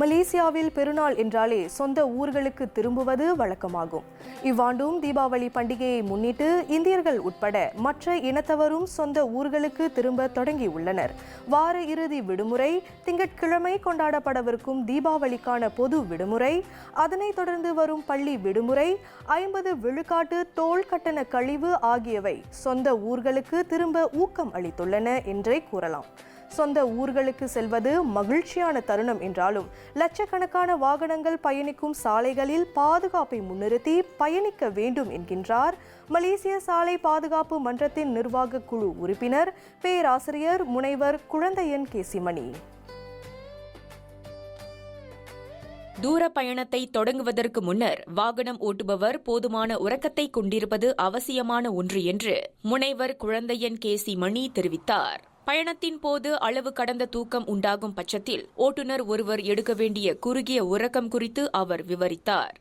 மலேசியாவில் பெருநாள் என்றாலே சொந்த ஊர்களுக்கு திரும்புவது வழக்கமாகும். இவ்வாண்டும் தீபாவளி பண்டிகையை முன்னிட்டு இந்தியர்கள் உட்பட மற்ற இனத்தவரும் சொந்த ஊர்களுக்கு திரும்ப தொடங்கியுள்ளனர் வார இறுதி விடுமுறை திங்கட்கிழமை கொண்டாடப்படவிருக்கும் தீபாவளிக்கான பொது விடுமுறை அதனைத் தொடர்ந்து வரும் பள்ளி விடுமுறை ஐம்பது விழுக்காட்டு தோல் கட்டண கழிவு ஆகியவை சொந்த ஊர்களுக்கு திரும்ப ஊக்கம் அளித்துள்ளன என்றே கூறலாம். சொந்த ஊர்களுக்கு செல்வது மகிழ்ச்சியான தருணம் என்றாலும் லட்சக்கணக்கான வாகனங்கள் பயணிக்கும் சாலைகளில் பாதுகாப்பை முன்னிறுத்தி பயணிக்க வேண்டும் என்கின்றார் மலேசிய சாலை பாதுகாப்பு மன்றத்தின் நிர்வாக குழு உறுப்பினர் பேராசிரியர் முனைவர் குழந்தையன் கேசிமணி தூர பயணத்தை தொடங்குவதற்கு முன்னர் வாகனம் ஓட்டுபவர் போதுமான உறக்கத்தை கொண்டிருப்பது அவசியமான ஒன்று என்று முனைவர் குழந்தையன் கே சி மணி தெரிவித்தார். பயணத்தின் போது அளவு கடந்த தூக்கம் உண்டாகும் பட்சத்தில் ஓட்டுநர் ஒருவர் எடுக்க வேண்டிய குறுகிய உறக்கம் குறித்து அவர் விவரித்தார்.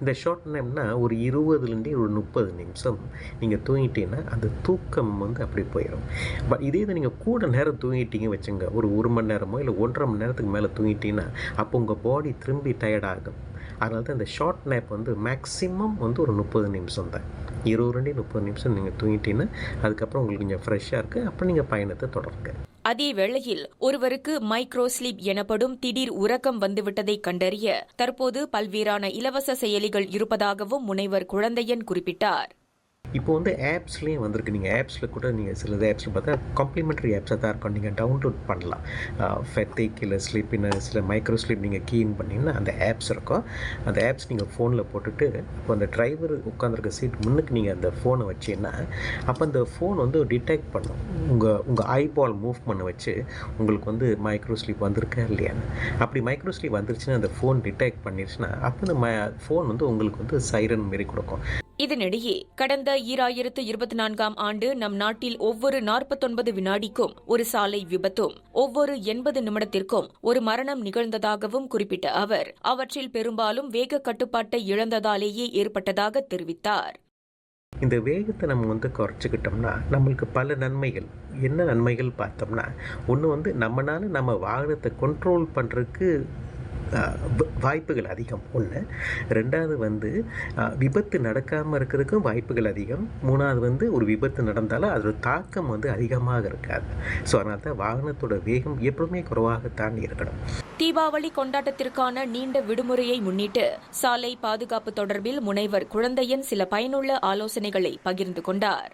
இந்த ஷார்ட் நேம்னா ஒரு இருபதுலேருந்து ஒரு முப்பது நிமிஷம். நீங்கள் தூங்கிட்டீங்கன்னா அந்த தூக்கம் வந்து அப்படி போயிடும் பட் இதே இதை நீங்கள் கூட நேரம் தூங்கிட்டீங்க வச்சுங்க. ஒரு ஒரு மணி நேரமோ இல்லை ஒன்றரை மணி நேரத்துக்கு மேலே தூங்கிட்டீங்கன்னா அப்போ உங்கள் பாடி திரும்பி டயர்ட் ஆகும். அதனால தான் இந்த ஷார்ட் நேப் வந்து மேக்ஸிமம் வந்து ஒரு முப்பது நிமிஷம் தான் இருபது ரெண்டு முப்பது நிமிஷம் நீங்கள் தூங்கிட்டீங்கன்னா அதுக்கப்புறம் உங்களுக்கு கொஞ்சம் ஃப்ரெஷ்ஷாக இருக்குது அப்புறம் நீங்கள் பயணத்தை தொடருங்க. அதே வேளையில் ஒருவருக்கு மைக்ரோ ஸ்லீப் எனப்படும் திடீர் உறக்கம் வந்துவிட்டதை கண்டறிய தற்போது பல்வேறான இலவச செயலிகள் இருப்பதாகவும் முனைவர் குழந்தையன் குறிப்பிட்டார். இப்போ வந்து ஆப்ஸ்லேயும் வந்திருக்கு. நீங்கள் ஆப்ஸில் கூட நீங்கள் சில ஆப்ஸில் பார்த்தா காம்ப்ளிமெண்ட்ரி ஆப்ஸாக தான் இருக்கும். நீங்கள் டவுன்லோட் பண்ணலாம். ஃபெத்திக் இல்லை ஸ்லீப்பினஸ் சில மைக்ரோ ஸ்லீப் நீங்கள் கீன் பண்ணிங்கன்னா அந்த ஆப்ஸ் இருக்கும். அந்த ஆப்ஸ் நீங்கள் ஃபோனில் போட்டுட்டு இப்போ அந்த டிரைவர் உட்காந்துருக்க சீட் முன்னுக்கு நீங்கள் அந்த ஃபோனை வச்சீங்கன்னா அப்போ அந்த ஃபோன் வந்து டிடெக்ட் பண்ணும். உங்கள் உங்கள் ஐபால் மூவ் பண்ண வச்சு உங்களுக்கு வந்து மைக்ரோ ஸ்லீப் வந்திருக்கா இல்லையான்னு அப்படி மைக்ரோ ஸ்லீப் வந்துருச்சுன்னா அந்த ஃபோன் டிடெக்ட் பண்ணிருச்சுன்னா அப்போ அந்த ஃபோன் வந்து உங்களுக்கு வந்து சைரன் மாரி கொடுக்கும். இதனிடையே கடந்த ஈராயிரத்து இருபத்தி நான்காம் ஆண்டு நம் நாட்டில் ஒவ்வொரு நாற்பத்தொன்பது வினாடிக்கும் ஒரு சாலை விபத்தும் ஒவ்வொரு எண்பது நிமிடத்திற்கும் ஒரு மரணம் நிகழ்ந்ததாகவும் குறிப்பிட்ட அவர் அவற்றில் பெரும்பாலும் வேக கட்டுப்பாட்டை இழந்ததாலேயே ஏற்பட்டதாக தெரிவித்தார். இந்த வேகத்தை நம்ம வந்து குறைச்சிக்கிட்டோம்னா நம்மளுக்கு பல நன்மைகள். என்ன நன்மைகள் பார்த்தோம்னா ஒன்று வந்து நம்மளால நம்ம வாகனத்தை கண்ட்ரோல் பண்ணுறதுக்கு வாய்ப்புகள் அதிகம். ஒன்று ரெண்டாவது வந்து விபத்து நடக்காமல் இருக்கிறதுக்கும் வாய்ப்புகள் அதிகம். மூணாவது வந்து ஒரு விபத்து நடந்தாலும் அதோட தாக்கம் வந்து அதிகமாக இருக்காது. ஸோ அதனால தான் வாகனத்தோட வேகம் எப்பவுமே குறைவாகத்தான் இருக்கணும். தீபாவளி கொண்டாட்டத்திற்கான நீண்ட விடுமுறையை முன்னிட்டு சாலை பாதுகாப்பு தொடர்பில் முனைவர் குழந்தையன் சில பயனுள்ள ஆலோசனைகளை பகிர்ந்து கொண்டார்.